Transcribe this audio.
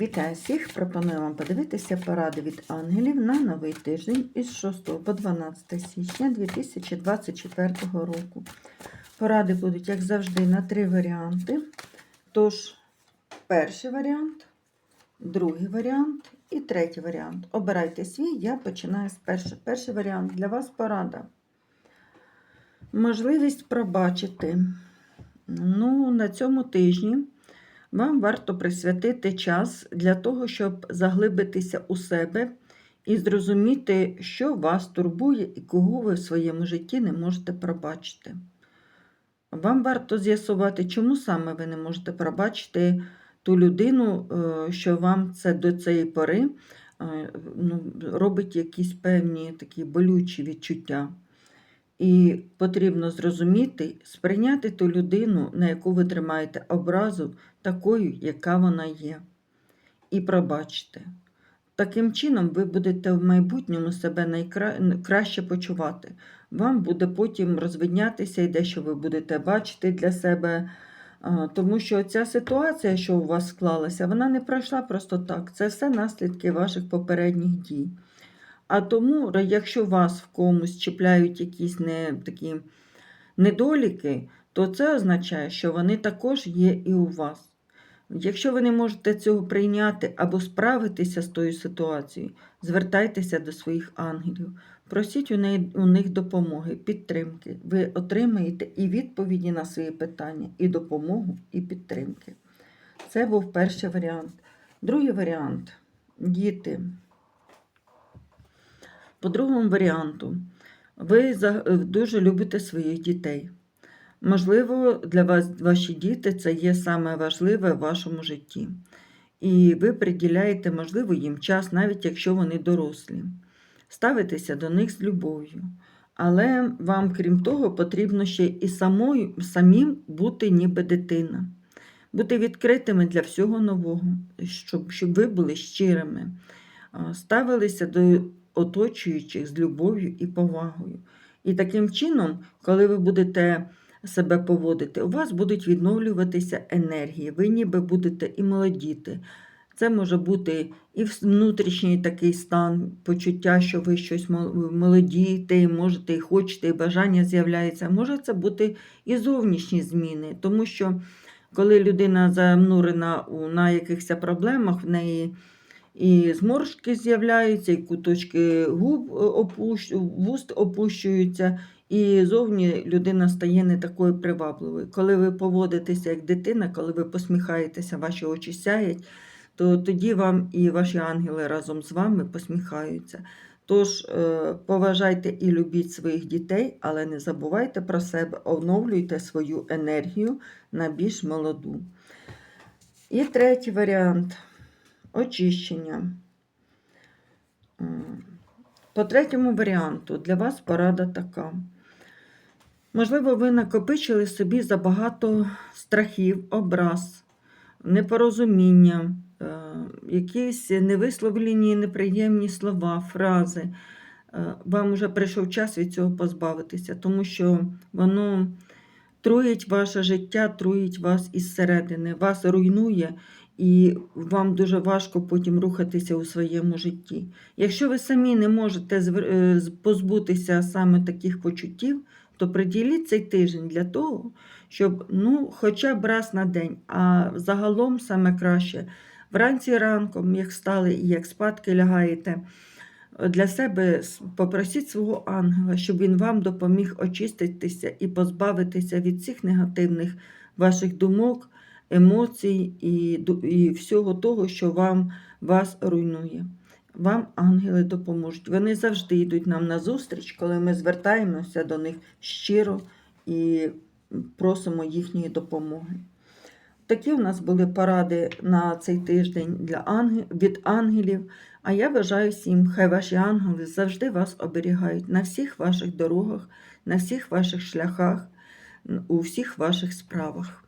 Вітаю всіх! Пропоную вам подивитися поради від ангелів на новий тиждень із 6 по 12 січня 2024 року. Поради будуть, як завжди, на три варіанти. Тож, перший варіант, другий варіант і третій варіант. Обирайте свій, я починаю з першого. Перший варіант для вас порада. Можливість пробачити. Ну, на цьому тижні. Вам варто присвятити час для того, щоб заглибитися у себе і зрозуміти, що вас турбує і кого ви в своєму житті не можете пробачити. Вам варто з'ясувати, чому саме ви не можете пробачити ту людину, е, що вам це до цієї пори е, ну, робить якісь певні такі болючі відчуття. І потрібно зрозуміти, сприйняти ту людину, на яку ви тримаєте образу, такою, яка вона є. І пробачте. Таким чином, ви будете в майбутньому себе найкраще почувати. Вам буде потім розвиднятися і дещо ви будете бачити для себе. Тому що ця ситуація, що у вас склалася, вона не пройшла просто так. Це все наслідки ваших попередніх дій. А тому, якщо вас в комусь чіпляють якісь не, такі недоліки, то це означає, що вони також є і у вас. Якщо ви не можете цього прийняти або справитися з тою ситуацією, звертайтеся до своїх ангелів, просіть у, неї, у них допомоги, підтримки. Ви отримаєте і відповіді на свої питання, і допомогу, і підтримки. Це був перший варіант. Другий варіант діти. По другому варіанту, ви дуже любите своїх дітей. Можливо, для вас ваші діти це є саме важливе в вашому житті. І ви приділяєте, можливо, їм час, навіть якщо вони дорослі. Ставитеся до них з любов'ю. Але вам, крім того, потрібно ще і самою, самим бути ніби дитина, бути відкритими для всього нового, щоб, щоб ви були щирими, ставилися до оточуючих з любов'ю і повагою. І таким чином, коли ви будете себе поводити, у вас будуть відновлюватися енергії, ви ніби будете і молодіти. Це може бути і внутрішній такий стан, почуття, що ви щось молодієте, можете, і хочете, і бажання з'являється. Може це бути і зовнішні зміни, тому що коли людина занурена на якихось проблемах, в неї і зморшки з'являються, і куточки губ е, опущ... вуст опущуються, і зовні людина стає не такою привабливою. Коли ви поводитеся як дитина, коли ви посміхаєтеся, ваші очі сяють, то тоді вам і ваші ангели разом з вами посміхаються. Тож, е, поважайте і любіть своїх дітей, але не забувайте про себе, оновлюйте свою енергію на більш молоду. І третій варіант очищення. По третьому варіанту для вас порада така. Можливо, ви накопичили собі забагато страхів, образ, непорозуміння, е, якісь невисловлені неприємні слова, фрази. Е, вам вже прийшов час від цього позбавитися, тому що воно труїть ваше життя, труїть вас із середини, вас руйнує і вам дуже важко потім рухатися у своєму житті. Якщо ви самі не можете е, позбутися саме таких почуттів, то приділіть цей тиждень для того, щоб ну, хоча б раз на день, а загалом саме краще вранці ранком, як стали і як спадки лягаєте, для себе попросіть свого ангела, щоб він вам допоміг очиститися і позбавитися від цих негативних ваших думок емоцій і і всього того, що вам вас руйнує. Вам ангели допоможуть. Вони завжди йдуть нам на зустріч, коли ми звертаємося до них щиро і просимо їхньої допомоги. Такі у нас були поради на цей тиждень для ангел, від ангелів. А я бажаю всім, хай ваші ангели завжди вас оберігають на всіх ваших дорогах, на всіх ваших шляхах, у всіх ваших справах.